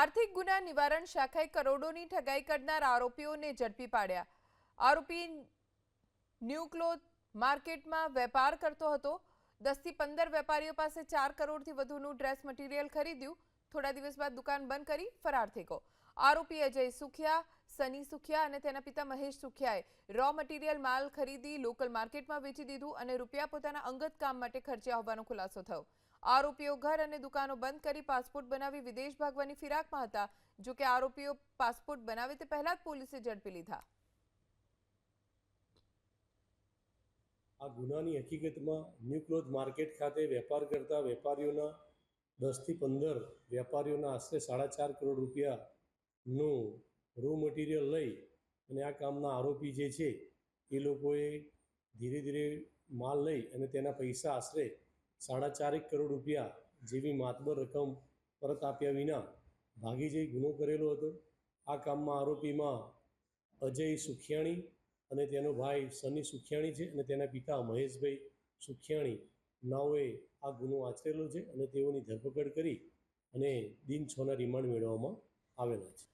આર્થિક ગુના નિવારણ શાખાએ કરોડોની ઠગાઈ કરનાર આરોપીઓને ઝડપી પાડ્યા. આરોપી ન્યૂ ક્લોથ માર્કેટમાં વેપાર કરતો હતો. દસથી પંદર વેપારીઓ પાસે ચાર કરોડથી વધુનું ડ્રેસ મટીરિયલ ખરીદ્યું. થોડા દિવસ બાદ દુકાન બંધ કરી ફરાર થઈ ગયો. આરોપી અજય સુખિયા, સની સુખિયા અને તેના પિતા મહેશ સુખિયાએ રો મટીરિયલ માલ ખરીદી લોકલ માર્કેટમાં વેચી દીધું અને રૂપિયા પોતાના અંગત કામ માટે ખર્ચ્યા હોવાનો ખુલાસો થયો. આરોપીઓ ઘર અને દુકાનો બંધ કરી પાસપોર્ટ બનાવી વિદેશ ભાગવાની ફિરાકમાં હતા. જો કે આરોપીઓ પાસપોર્ટ બનાવે તે પહેલા જ પોલીસે ઝડપી લીધા. આ ગુનાની હકીકતમાં ન્યૂ ક્લોથ માર્કેટ ખાતે વેપાર કરતા વેપારીઓના દસથી પંદર વેપારીઓના આશરે સાડા ચાર કરોડ રૂપિયાનું રો મટીરિયલ લઈ અને આ કામના આરોપી જે છે, એ લોકોએ ધીરે ધીરે માલ લઈ અને તેના પૈસા આશરે સાડા ચારેક કરોડ રૂપિયા જેવી માતબર રકમ પરત આપ્યા વિના ભાગી જઈ ગુનો કરેલો હતો. આ કામમાં આરોપીમાં અજય સુખિયાણી અને તેનો ભાઈ સની સુખિયાણી છે અને તેના પિતા મહેશભાઈ સુખિયાણી નાઓએ આ ગુનો આચરેલો છે અને તેઓની ધરપકડ કરી અને દિન છના રિમાન્ડ મેળવવામાં આવેલા છે.